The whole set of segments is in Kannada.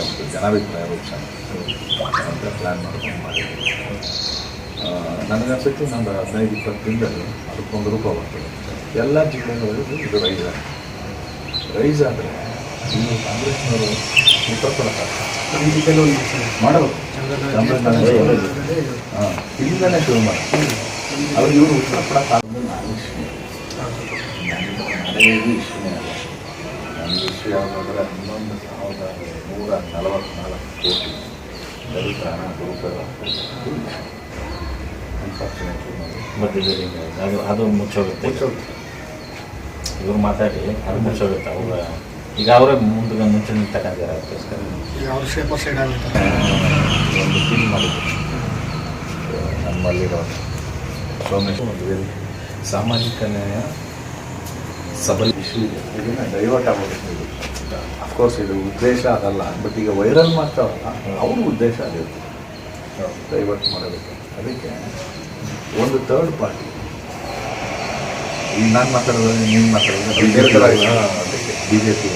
ಒಂದು ಜನಾಭಿಪ್ರಾಯ ರೂಪಿಸೋಣ ಅಂತ ಪ್ಲ್ಯಾನ್ ಮಾಡ್ಕೊಂಡು ಮಾಡಿದ್ವಿ ನನಗೆ ನನಗನ್ಸುತ್ತೆ ನಂದು ಹದಿನೈದು ಇಪ್ಪತ್ತು ದಿನದಲ್ಲಿ ಅದಕ್ಕೊಂದು ರೂಪ ಬರ್ತದೆ ಎಲ್ಲ ಜಿಲ್ಲೆಗಳಲ್ಲೂ ಇದು ರೈಸ್ ಆಗ್ತದೆ ರೈಸ್ ಆದರೆ ಈ ಕಾಂಗ್ರೆಸ್ನವರು ಈ ಕೆಲವೊಂದು ಮಾಡಬೇಕು ಹಾಂ ಇಲ್ಲಿಂದನೇ ಶುರು ಮಾಡಿ ಅವ್ರು ಇವರು ಉತ್ತರ ಕೊಡೋಕ್ಕಾಗಲ್ಲ ನಾನು ಇಶ್ಯೂ ನನಗೆ ಇಷ್ಟನೇ ಅಲ್ಲ ಯಾವುದಂದ್ರೆ ಹನ್ನೊಂದು ಸಾವಿರದ ನೂರ ನಲವತ್ತ್ನಾಲ್ಕು ಕೋಟಿ ದಲಿತ ಹಣ ದುರುಪಯೋಗ ಅನ್ಫಾರ್ಚುನೇಟ್ಲಿ ಮಧ್ಯದಲ್ಲಿ ಅದು ಅದು ಮುಚ್ಚೋಗುತ್ತೆ. ಇವ್ರು ಮಾತಾಡಿ ಅದು ಮುಚ್ಚೋಗುತ್ತೆ ಅವ್ರ. ಈಗ ಅವರೇ ಮುಂದೆ ಮುಂಚೆ ನಿಂತಕ್ಕಂತಾರೆ ಅದಕ್ಕೋಸ್ಕರ ಒಂದು ಫಿಲ್ ಮಾಡಿದ್ರು. ನಮ್ಮಲ್ಲಿರೋ ಸೋಮೇಶ್. ಒಂದು ವೇಳೆ ಸಾಮಾಜಿಕ ನ್ಯಾಯ ಸಬಲ ಇಶ್ಯೂ. ಇದೆ ಇದನ್ನು ಡೈವರ್ಟ್ ಆಗಬೇಕು ಇದು ಅಫ್ಕೋರ್ಸ್ ಇದು ಉದ್ದೇಶ ಅದಲ್ಲ. ಬಟ್ ಈಗ ವೈರಲ್ ಮಾಡ್ತಾವಲ್ಲ ಅವ್ರ ಉದ್ದೇಶ ಅದಿರುತ್ತೆ ಡೈವರ್ಟ್ ಮಾಡಬೇಕು. ಅದಕ್ಕೆ ಒಂದು ಥರ್ಡ್ ಪಾರ್ಟಿ ಈಗ ನಾನು ಮಾತಾಡೋದು ನೀನು ಮಾತಾಡೋದು ಬಿ ಜೆ ಪಿ ಅದಕ್ಕೆ ಬಿ ಜೆ ಪಿ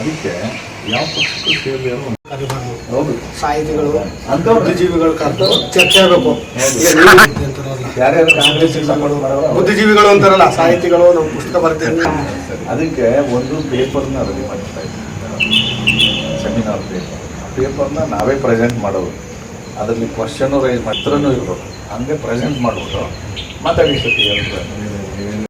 ಅದಕ್ಕೆ ಯಾವ ಪಕ್ಷಕ್ಕೂ ಹೌದು ಸಾಹಿತಿಗಳು ಬುದ್ಧಿಜೀವಿಗಳು ಕರೆದು ಚರ್ಚೆ ಆಗಬೇಕು ನೀವು. ಯಾರ್ಯಾರು ಕಾಂಗ್ರೆಸ್ ಮಾಡೋರು? ಬುದ್ಧಿಜೀವಿಗಳು ಅಂತಾರಲ್ಲ ಸಾಹಿತಿಗಳು ನಮ್ಮ ಪುಸ್ತಕ ಬರ್ತೇವೆ ಅದಕ್ಕೆ ಒಂದು ಪೇಪರ್ನ ರೆಡಿ ಮಾಡ್ತಾ ಇದ್ದೀವಿ ಸೆಮಿನಾರ್ ಪೇಪರ್ ಆ ಪೇಪರ್ನ ನಾವೇ ಪ್ರೆಸೆಂಟ್ ಮಾಡೋದು. ಅದರಲ್ಲಿ ಕ್ವಶನ್ ರೈಸ್ ಮಾತ್ರನೂ ಇರೋದು ಹಂಗೆ ಪ್ರೆಸೆಂಟ್ ಮಾಡ್ಬಿಟ್ಟು ಮಾತಾಡಿ ಸತಿ ಎಲ್ಲರೂ